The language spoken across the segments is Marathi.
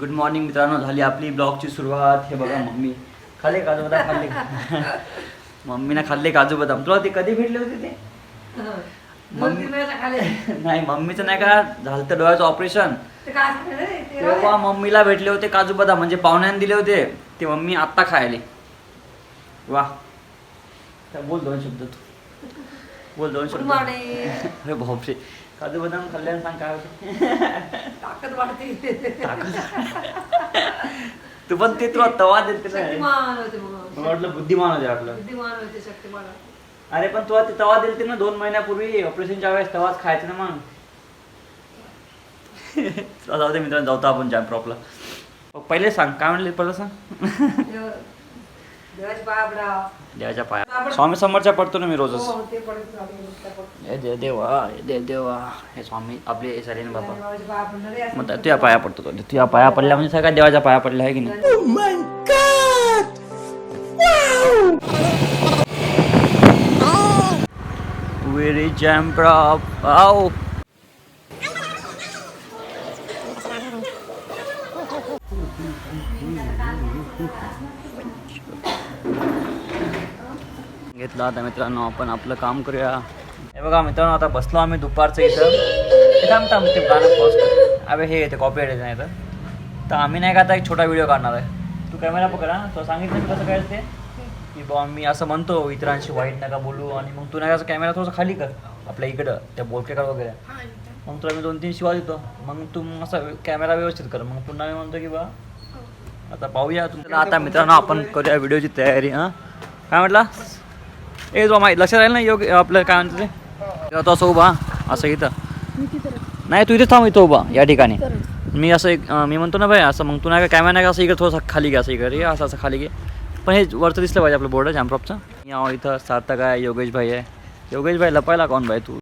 गुड मॉर्निंग मित्रांनो झाली आपली ब्लॉगची सुरुवात. हे बघा मम्मी. खाल्ले काजू बदाम खाल्ले. मम्मीने खाल्ले काजू बदाम. तुला ते कधी भेटले होते ते? खाल्ले. नाही मम्मीचं नाही का? झालं तर डोळ्याचं ऑपरेशन तेव्हा मम्मीला भेटले होते काजू बदाम. म्हणजे पाहुण्याने दिले होते. ते मम्मी आत्ता खायले. वा. बोल दोन शब्द तू. बोल दोन शब्द. अरे बापरे. काजू बदाम खाल्ल्यानं सांग काय होतं? ताकद वाढते. तू पण ते तुला तवा देते वाटलं बुद्धिमान होते वाटलं बुद्धिमान होते शक्तिमान अरे पण तुला ते तवा दिलते ना दोन महिन्यापूर्वी ऑपरेशनच्या वेळेस तवाच खायचं ना मग. जाऊ दे मित्रांनो जाऊ आपण जॅम प्रॉपला पहिले सांग काय म्हणले पहिलं सांग देव- देवाची पाया पडावं. देवाच्या पाया. स्वामी समोरच्या पडतो ना मी रोजच. हो, पडत. हे देव देवा हे देव देवा. हे स्वामी आपले सरे ना बाबा. मग तुझ्या पाया पडतो तो. तुझ्या पाया पडल्या म्हणजे सगळ्या देवाच्या पाया पडल्या आहे की नाही? Very jam prop. Ow. घेतला. आता मित्रांनो आपण आपलं काम करूया. हे बघा मित्रांनो आता बसलो आम्ही दुपारचं इथं. हे थांब थांब ते गाणं पोस्ट अबे हे येते कॉपी येते नाही तर तर आम्ही नाही का आता एक छोटा व्हिडिओ काढणार आहे. तू कॅमेरा पकड हा. तो सांगितलं मी कसं काय ते? की बा मी असं म्हणतो इतरांशी वाईट नका बोलू आणि मग तू नाही का कॅमेरा थोडंसं खाली कर आपल्या इकडं त्या बोलकेकर वगैरे. मग तुला मी दोन तीन शिवा देतो. मग तू असा कॅमेरा व्यवस्थित कर. मग पुन्हा मी म्हणतो की बा आता पाहूया. तुमच्याला आता मित्रांनो आपण करूया व्हिडिओची तयारी हां. काय म्हटला? ए जो माहीत लक्षात राहील ना योग आपलं काय म्हणतं ते? तो असं उभा असं इथं. नाही तू इथेच थांब इथं उभा या ठिकाणी. मी असं एक मी म्हणतो ना भाई असं मग तू नाही का कॅमेरा नाही का असं इकडे थोडंसं खाली घे असं इकडे असं असं खाली घे. पण हे वरचं दिसलं पाहिजे आपलं बोर्ड जॅमप्रॉपचं या इथं सार्थक आहे योगेश भाई आहे. योगेश भाई लपायला कोण भाई तू?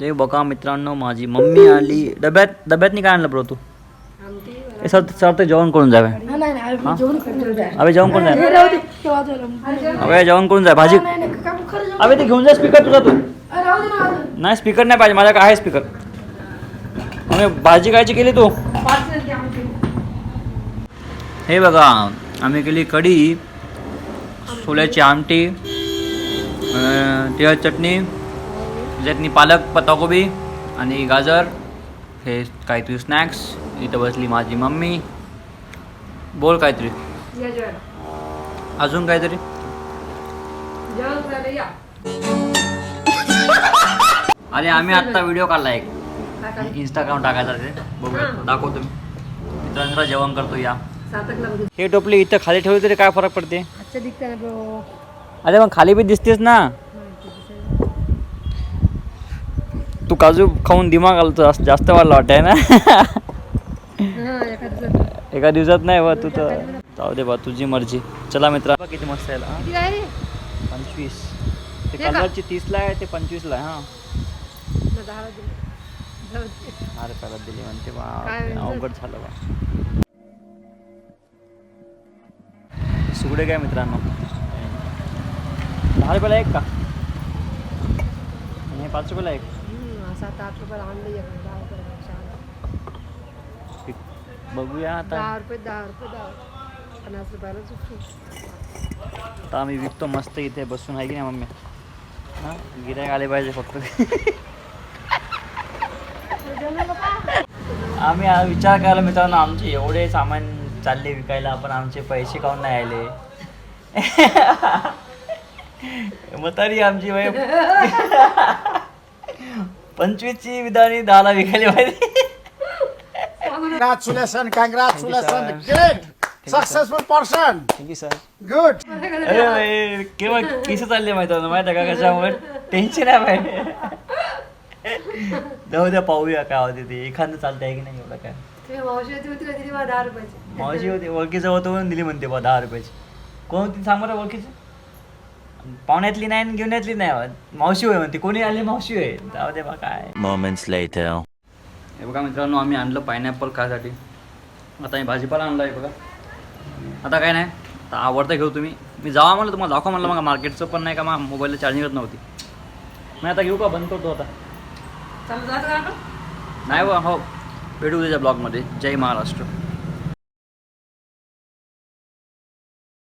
ते बघा मित्रांनो माझी मम्मी आली. डब्यात डब्यातनी काय आणलं ब्रो तू हे सर सर ते जेवण करून जावे अबे जेवण करून जाय. अबे जेवण करून जाय भाजी. अबे ते घेऊन जा स्पीकर तुझा तू. अरे. नाही स्पीकर नाही पाहिजे माझ्याकडे आहे स्पीकर मग भाजी कायची केली तू. हे बघा आम्ही केली कढी सोल्याची आमटी तिळ चटणी चटणी पालक पत्ताकोबी आणि गाजर हे काहीतरी स्नॅक्स इथं बसली माझी मम्मी. बोल काहीतरी. अजून काहीतरी. आणि आम्ही आत्ता व्हिडिओ काढला एक? इंस्टाग्राम टाकायचा ते बघूया हां. दाखवतो मी मित्रांनो जेवण करतो या बघू. हे टोपली इथं खाली ठेवली तरी काय फरक पडते. अरे मग खाली बी दिसतेस ना ते काजू खाऊन दिमाग आलतो जास्त- जास्त वाढला वाटतंय ना. एका दिवसात नाही बा तू तर. जाऊ दे बा तुझी मर्जी. चला मित्रा. किती मस्त आहे? पंचवीस. ते? कलरची तीसला आहे ते पंचवीसला आहे हा. अरे पहिला दिली म्हणते बा? अवघड झालं बा. सुगडे काय मित्रांनो? दहा रुपयाला एक का? आणि पाच रुपयाला एक? सात आठ रुपयाला आणलं एक. दहा रुपयाला छान. ठीक. बघूया आता. दहा रुपये दहा रुपये दहा पन्नास रुपयाला आता आम्ही विकतो मस्त इथे बसून आहे की नाही मम्मी? हां? गिरायक आले पाहिजे फक्त. आम्ही विचार करायला मित्रांनो आमचे एवढे सामान चालले विकायला आपण आमचे पैसे काऊन नाही आले? मग तरी आमची वय पंचवीसची विधानी दहाला विकायला पाहिजे. Congratulations, congratulations. Great. Successful person. Thank you sir Good. अरे केव्हा केस चालले माहिती होतं माहिती का कशामुळे टेन्शन आहे बाई जाऊ द्या पाहूया काय होते ते एखादं चालतं आहे की नाही एवढं काय तुम्ही मावशी होती ओळखीचं होतं म्हणून दिली म्हणते बा दहा रुपयाची कोण होती सांग बरं ओळखीची पाहुण्यातली नाही आणि घेऊन यातली नाही मावशी होय म्हणते कोणी आली मावशी होय जाऊ दे बा काय Moments later. हे बघा मित्रांनो आम्ही आणलं पायनॅपल खायसाठी. आता मी भाजीपाला आणला आहे बघा. आता काय नाही आता आवडतं घेऊ तुम्ही. मी जावा म्हणलं तुम्हाला दाखवा म्हणलं मग मार्केटचं पण नाही का मग मोबाईलला चार्जिंगच नव्हती. मी आता घेऊ का बंद करतो आता? नाही बा हो. भेटू उद्याच्या ब्लॉगमध्ये जय महाराष्ट्र.